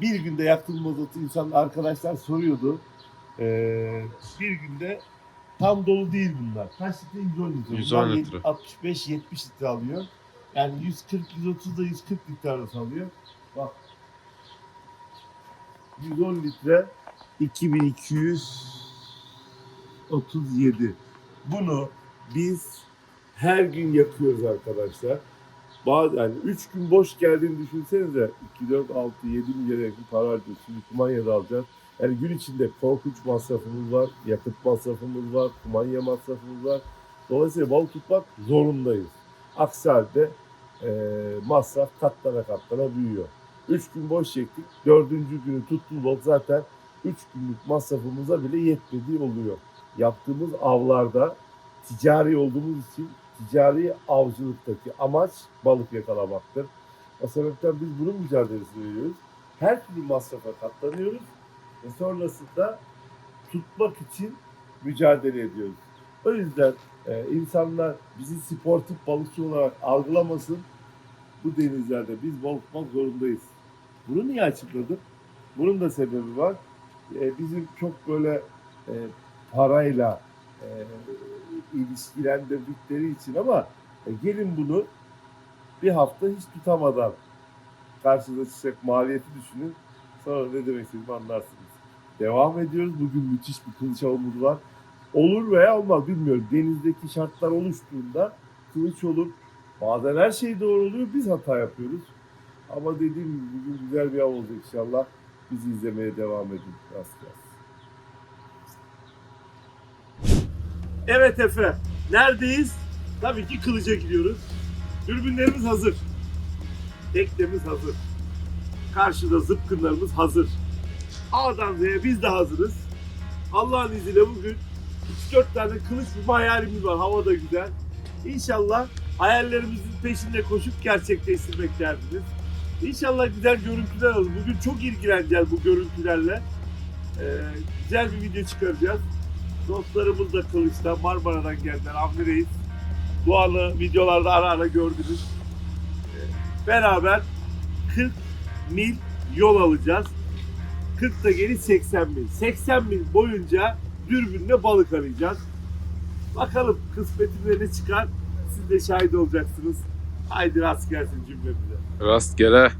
bir günde yaktığın mazotu insan arkadaşlar soruyordu. Ee, bir günde tam dolu değil bunlar. Kaç litre? 110 litre. 110 Bunlar litre. 65-70 litre alıyor. Yani 140-130 da 140 litre arası alıyor. Bak. 110 litre 2237. Bunu biz her gün yakıyoruz arkadaşlar. Bazı yani 3 gün boş geldiğini düşünsenize 2, 4, 6, 7 milyara yakın para harcıyoruz. Şimdi kumanya da. Yani gün içinde korkunç masrafımız var, yakıt masrafımız var, kumanya masrafımız var. Dolayısıyla balık tutmak zorundayız. Aksi halde e, masraf katlana katlana büyüyor. 3 gün boş çektik. Dördüncü günü tuttuğumuz balık zaten 3 günlük masrafımıza bile yetmediği oluyor. Yaptığımız avlarda ticari olduğumuz için ticari avcılıktaki amaç balık yakalamaktır. O sebepten biz bunun mücadelesini veriyoruz. Her türlü masrafa katlanıyoruz ve sonrasında tutmak için mücadele ediyoruz. O yüzden e, insanlar bizi sportif balıkçı olarak algılamasın. Bu denizlerde biz balık zorundayız. Bunu niye açıkladım? Bunun da sebebi var. E, bizim çok böyle e, parayla e, ilişkilendirdikleri için ama e, gelin bunu bir hafta hiç tutamadan karşınıza çıkacak maliyeti düşünün. Sonra ne demek istediğimi anlarsınız. Devam ediyoruz. Bugün müthiş bir kılıç avımız var. Olur veya olmaz bilmiyorum. Denizdeki şartlar oluştuğunda kılıç olur. Bazen her şey doğru oluyor. Biz hata yapıyoruz. Ama dediğim gibi bugün güzel bir av olacak inşallah. Bizi izlemeye devam edin. Rast gelsin. Evet Efe. Neredeyiz? Tabii ki kılıca gidiyoruz. Dürbünlerimiz hazır. Teknemiz hazır. Karşıda zıpkınlarımız hazır. A'dan Z'ye biz de hazırız. Allah'ın izniyle bugün 3-4 tane kılıç vurma hayalimiz var. Hava da güzel. İnşallah hayallerimizin peşinde koşup gerçekleştirmek derdiniz. İnşallah güzel görüntüler alır. Bugün çok ilgileneceğiz bu görüntülerle. Ee, güzel bir video çıkaracağız. Dostlarımız da Kılıç'ta, Marmara'dan geldiler. Avni Reis. Doğan'ı videolarda ara ara gördünüz. Ee, beraber 40 mil yol alacağız. 40 da geri 80 mil. 80 mil boyunca dürbünle balık arayacağız. Bakalım kısmetimize ne çıkar. Siz de şahit olacaksınız. Haydi rast gelsin cümlemize. Rastgele.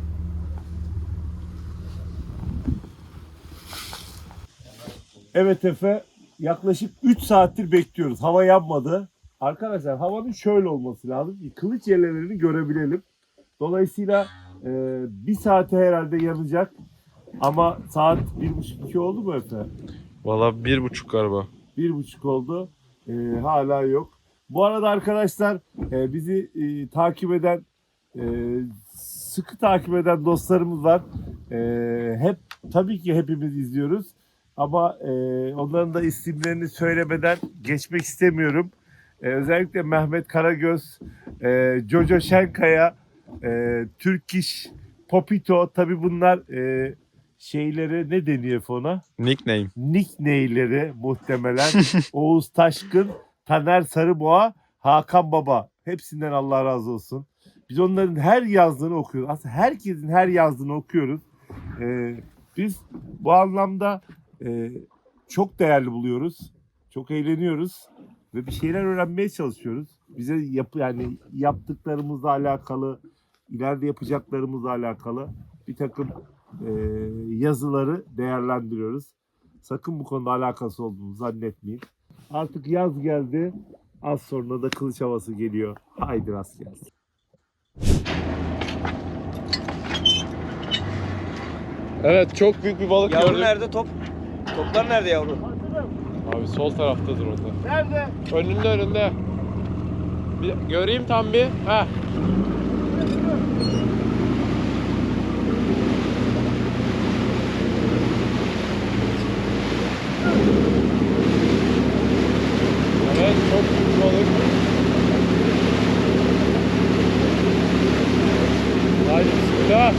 Evet Efe, yaklaşık 3 saattir bekliyoruz. Hava yanmadı. Arkadaşlar havanın şöyle olması lazım ki kılıç yerlerini görebilelim. Dolayısıyla e, bir saate herhalde yanacak. Ama saat bir buçuk iki oldu mu Efe? Valla bir buçuk galiba. Bir buçuk oldu. E, hala yok. Bu arada arkadaşlar e, bizi e, takip eden e, sıkı takip eden dostlarımız var. E, hep tabii ki hepimiz izliyoruz. Ama e, onların da isimlerini söylemeden geçmek istemiyorum. E, özellikle Mehmet Karagöz, e, Jojo Şenkaya, e, Türk İş, Popito tabii bunlar e, şeyleri ne deniyor ona? Nickname. nickneyleri muhtemelen Oğuz Taşkın, Taner Sarıboğa, Hakan Baba. Hepsinden Allah razı olsun. Biz onların her yazdığını okuyoruz. Aslında herkesin her yazdığını okuyoruz. Ee, biz bu anlamda e, çok değerli buluyoruz. Çok eğleniyoruz ve bir şeyler öğrenmeye çalışıyoruz. Bize yap yani yaptıklarımızla alakalı, ileride yapacaklarımızla alakalı bir takım e, yazıları değerlendiriyoruz. Sakın bu konuda alakası olduğunu zannetmeyin. Artık yaz geldi. Az sonra da kılıç havası geliyor. Haydi rast gelsin. Evet çok büyük bir balık Yavru gördük. nerede top? Toplar nerede yavru? Abi sol taraftadır orada. Nerede? Önünde önünde. Bir göreyim tam bir. Heh. Evet çok büyük balık. Haydi bismillah.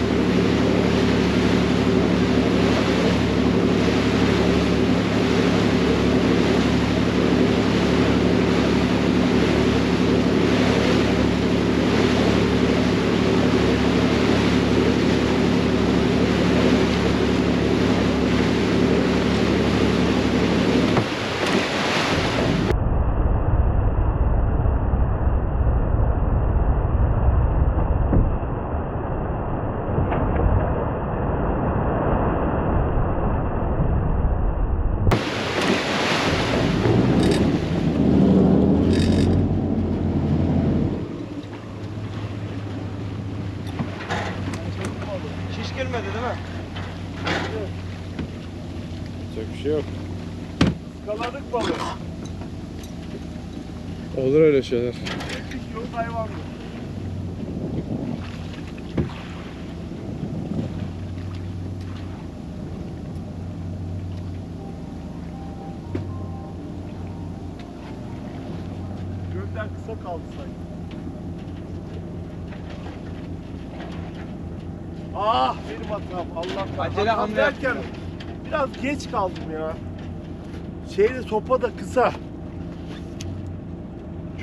Gelmedi değil mi? Çok bir şey yok. Kaladık balığı. Olur öyle şeyler. Gölden kısa kaldı sanki. Ah benim hatam Allah Acele Hatam hamle derken yaptım. biraz geç kaldım ya. Şeyde sopa da kısa.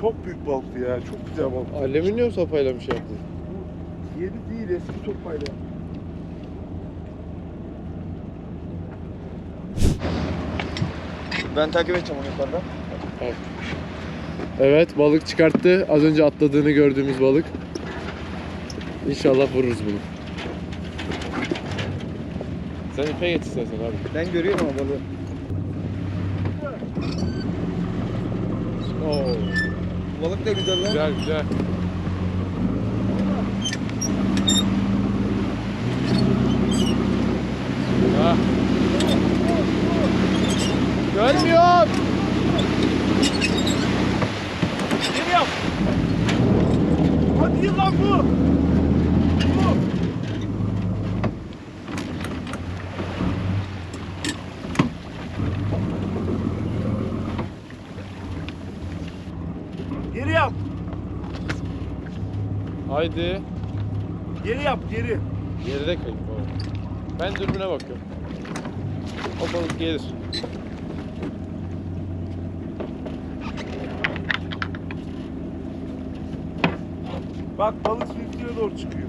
Çok büyük balıktı ya. Çok güzel balık. Alüminyum sopayla bir şey yaptın. Yeni değil eski sopayla. Ben takip edeceğim onu yukarıdan. Evet balık çıkarttı. Az önce atladığını gördüğümüz balık. İnşallah vururuz bunu. Sen ipe geç istersen abi. Ben görüyorum ama balığı. Oo, Balık da güzel lan. güzel güzel. Ah. Görmüyorum. Geliyor. Hadi lan. Bu. Geri yap. Haydi. Geri yap geri. Geride kayıp baba. Ben dürbüne bakıyorum. O balık gelir. Bak balık sürüklüğe doğru çıkıyor.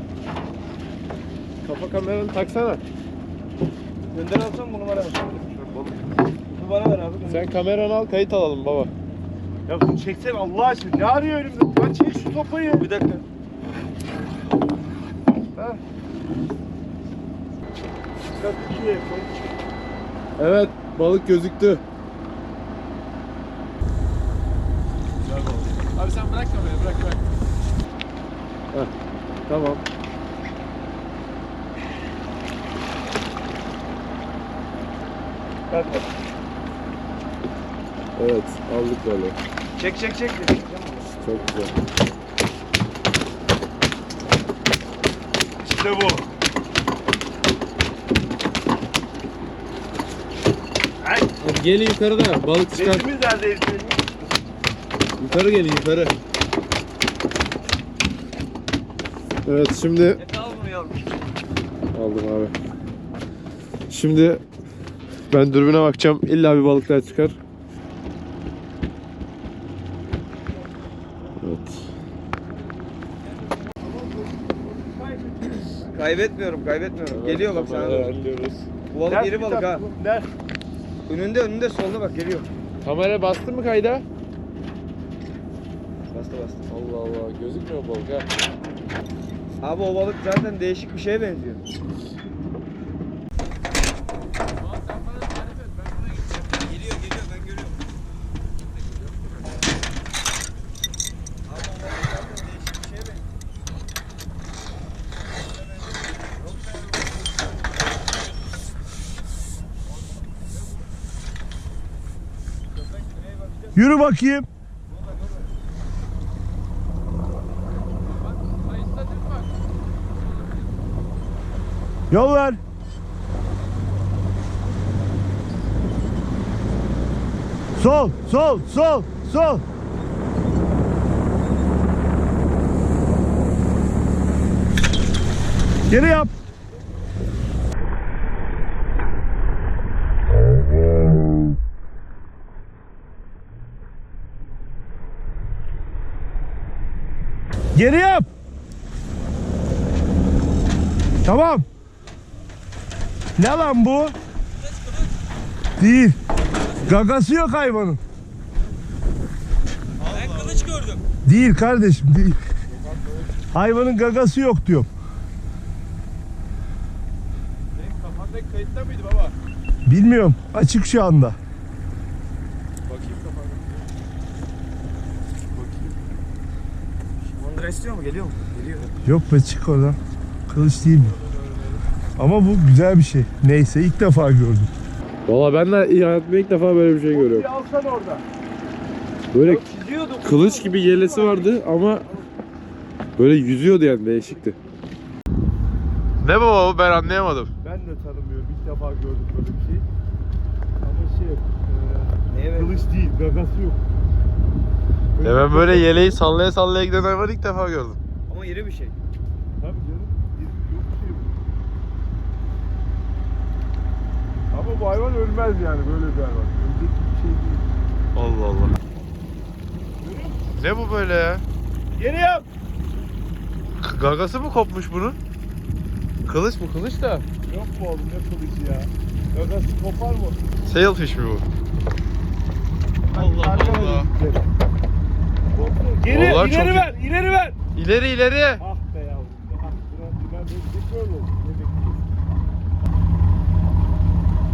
Kafa kameranı taksana. Gönder alsam bu numara ver. Şöyle balık. Bu bana ver abi. Sen kameranı al kayıt alalım baba. Ya bunu çeksene Allah aşkına. Ne arıyor elimde? Lan çek şu sopayı. Bir dakika. Evet balık gözüktü. Abi sen bırak kamerayı bırak bırak. Heh, tamam. Bak bak. Evet aldık balığı. Çek çek çek. Çok güzel. İşte bu. Hadi gelin yukarıda balık çıkar. bezimiz nerede ezberimiz? Yukarı gelin yukarı. Evet şimdi Efe al bunu yavrum. aldım abi. Şimdi ben dürbüne bakacağım. İlla bir balıklar çıkar. Kaybetmiyorum kaybetmiyorum. Geliyor bak sana doğru. Bu balık Ters iri balık ha. Ner. Önünde önünde solda bak geliyor. Kamera bastı mı kayda? Bastı bastı. Allah Allah gözükmüyor balık ha. Abi o balık zaten değişik bir şeye benziyor. Geliyor geliyor ben görüyorum. Abi o balık zaten değişik bir şeye benziyor. Yürü bakayım. Yol ver. Sol, sol, sol, sol. Geri yap. Geri yap. Tamam. Ne lan bu? Değil. Gagası yok hayvanın. Ben kılıç gördüm. Değil kardeşim değil. Hayvanın gagası yok diyorum. Benim kafamdaki kayıtta mıydı baba? Bilmiyorum. Açık şu anda. Bakayım kafamda. Mandıra istiyor mu? Geliyor mu? Geliyor. Yok be çık oradan. Kılıç değil mi? Ama bu güzel bir şey. Neyse ilk defa gördüm. Valla ben de hayatımda ilk defa böyle bir şey görüyorum. Alsan orada. Böyle kılıç gibi yelesi vardı ama böyle yüzüyordu yani değişikti. Ne baba bu ben anlayamadım. Ben de tanımıyorum. İlk defa gördüm böyle bir şey. Ama şey e, kılıç değil, gagası yok. Ya ben böyle yeleği sallaya sallaya gidenler var ilk defa gördüm. Ama iri bir şey. Tabii canım. Yok bir şey bu. Ama bu hayvan ölmez yani böyle bir hayvan. Ölecek bir şey değil. Allah Allah. Ne bu böyle ya? Geri yap. Gagası mı kopmuş bunun? Kılıç bu kılıç da. Yok mu oğlum ne kılıcı ya? Gagası kopar mı? Sailfish mi bu? Allah Allah. Geri, Vallahi ileri çok- ver, ileri ver. İleri ileri. Ah be yavrum be. Ah, biraz dümen verecek böyle oldu. Ne bekliyorsun?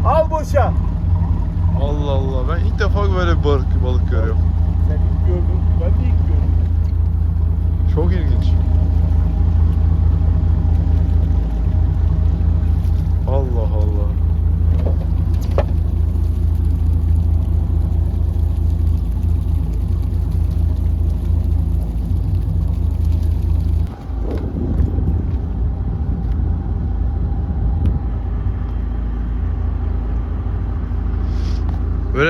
Al boşa. Allah Allah ben ilk defa böyle bir balık, balık görüyorum. Sen ilk gördün, ben de ilk gördüm. Çok ilginç. Allah Allah.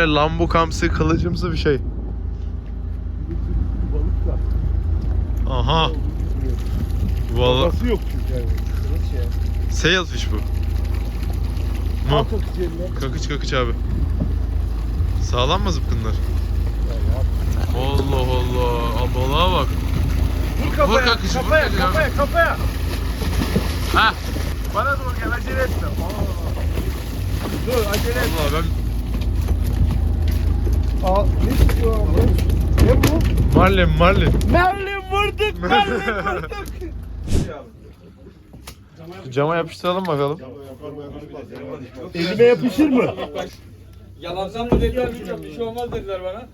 Böyle lambukamsı, kılıcımsı bir şey. Bir balık da. Aha. Vallahi Gagası yok çünkü yani. Kılıç ya. sailfish bu. Al Mu? eline. Kakıç kakıç abi. Sağlam mı zıpkınlar? Allah Allah. Al balığa bak. Vur kafaya, kakıcı, vur kafaya, kakıcı abi. kafaya, kafaya. Ha. Bana doğru gel, acele etme. Dur, acele etme. Allah ben Aa, ne çıkıyor abi? Ne bu? Marlin Marlin. Merlin vurduk, Merlin vurduk. Cama yapıştıralım bakalım. Elime yapışır mı? Yalansan mı dediler bilmiyorum. Bir şey olmaz dediler bana.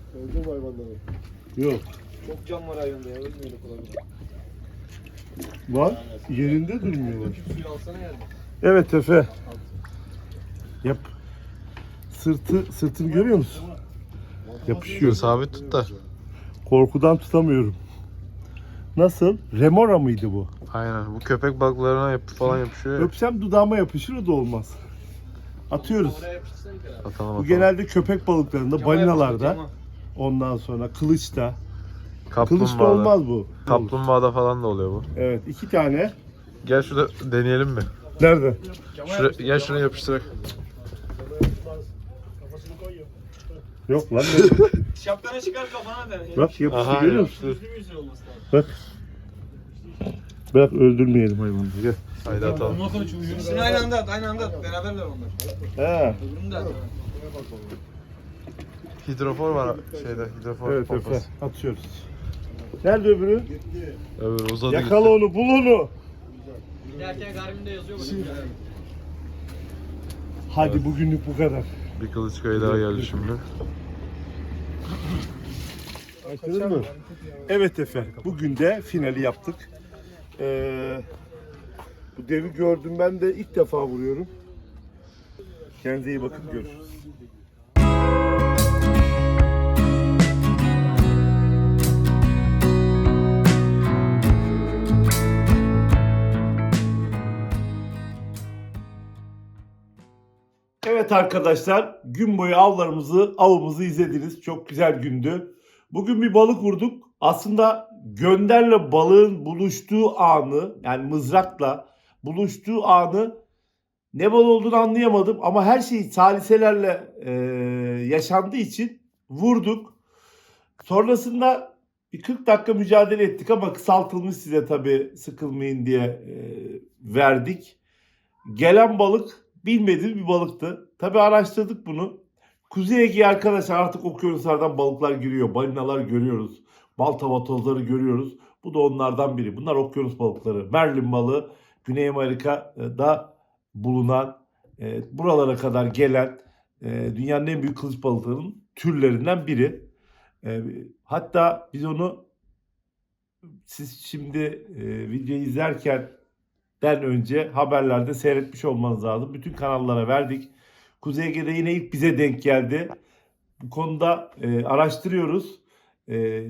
Yok. Çok cam var hayvanda ya. Ölmüyor kolay kolay. Var, yerinde durmuyorlar. Suyu alsana. Evet Efe. Yap. Sırtı, sırtını görüyor musun? Yapışıyor. Sabit tut da. Korkudan tutamıyorum. Nasıl? Remora mıydı bu? Aynen. Bu köpek balıklarına yap falan yapışıyor. ya. Öpsem dudağıma yapışır o da olmaz. Atıyoruz. Atalım Bu atalım. genelde köpek balıklarında, balinalarda, ondan sonra kılıçta. Kılıçta Kaplumbağada. olmaz bu. Kaplumbağada falan da oluyor bu. Evet, iki tane. Gel şurada deneyelim mi? Nerede? Şura, gel şuraya yapıştırak. Yok lan. Şapkanı çıkar kafana da. Bak yapıştı Aha görüyor musun? Yüzlü yüzlü olması lazım. Bak. Bırak öldürmeyelim hayvanı. Gel. Haydi atalım. İkisini aynı anda at, aynı anda at. Beraberler onlar. He. Öbürünü de at. Hidrofor var şeyde. Hidrofor Evet pompası. Atıyoruz. Nerede öbürü? Öbür uzadı Yakala gitti. onu, bul onu. Giderken Garmin'de yazıyor bu. Hadi bugünlük bu kadar. Bir kılıçkaya daha geldi şimdi. Açtınız mı? Evet Efe. Bugün de finali yaptık. Ee, bu devi gördüm ben de ilk defa vuruyorum. Kendinize iyi bakın. Görüşürüz. Evet arkadaşlar gün boyu avlarımızı, avımızı izlediniz. Çok güzel gündü. Bugün bir balık vurduk. Aslında gönderle balığın buluştuğu anı yani mızrakla buluştuğu anı ne bal olduğunu anlayamadım. Ama her şey saliselerle e, yaşandığı için vurduk. Sonrasında bir 40 dakika mücadele ettik ama kısaltılmış size tabii sıkılmayın diye e, verdik. Gelen balık bilmediğim bir balıktı. Tabii araştırdık bunu. Kuzey Ege arkadaşlar artık okyanuslardan balıklar giriyor. Balinalar görüyoruz. Baltavatozları görüyoruz. Bu da onlardan biri. Bunlar okyanus balıkları. Merlin balığı Güney Amerika'da bulunan, e, buralara kadar gelen e, dünyanın en büyük kılıç balıklarının türlerinden biri. E, hatta biz onu siz şimdi e, videoyu izlerken den önce haberlerde seyretmiş olmanız lazım. Bütün kanallara verdik. Kuzey Ege'de yine ilk bize denk geldi. Bu konuda e, araştırıyoruz. E,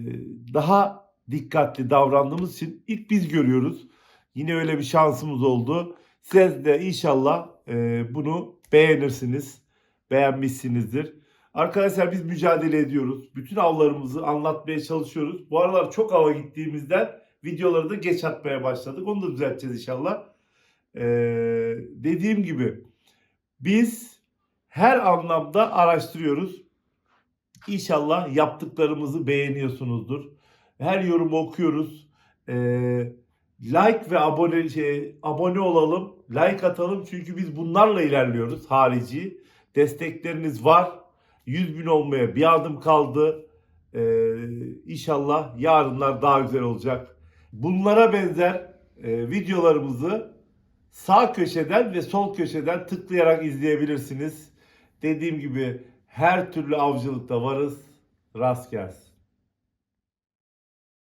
daha dikkatli davrandığımız için ilk biz görüyoruz. Yine öyle bir şansımız oldu. Siz de inşallah e, bunu beğenirsiniz. Beğenmişsinizdir. Arkadaşlar biz mücadele ediyoruz. Bütün avlarımızı anlatmaya çalışıyoruz. Bu aralar çok ava gittiğimizden videoları da geç atmaya başladık. Onu da düzelteceğiz inşallah. Ee, dediğim gibi biz her anlamda araştırıyoruz. İnşallah yaptıklarımızı beğeniyorsunuzdur. Her yorumu okuyoruz. Ee, like ve abone şey, abone olalım, like atalım çünkü biz bunlarla ilerliyoruz harici. Destekleriniz var. 100 bin olmaya bir adım kaldı. Ee, inşallah yarınlar daha güzel olacak. Bunlara benzer e, videolarımızı sağ köşeden ve sol köşeden tıklayarak izleyebilirsiniz. Dediğim gibi her türlü avcılıkta varız. Rast gelsin.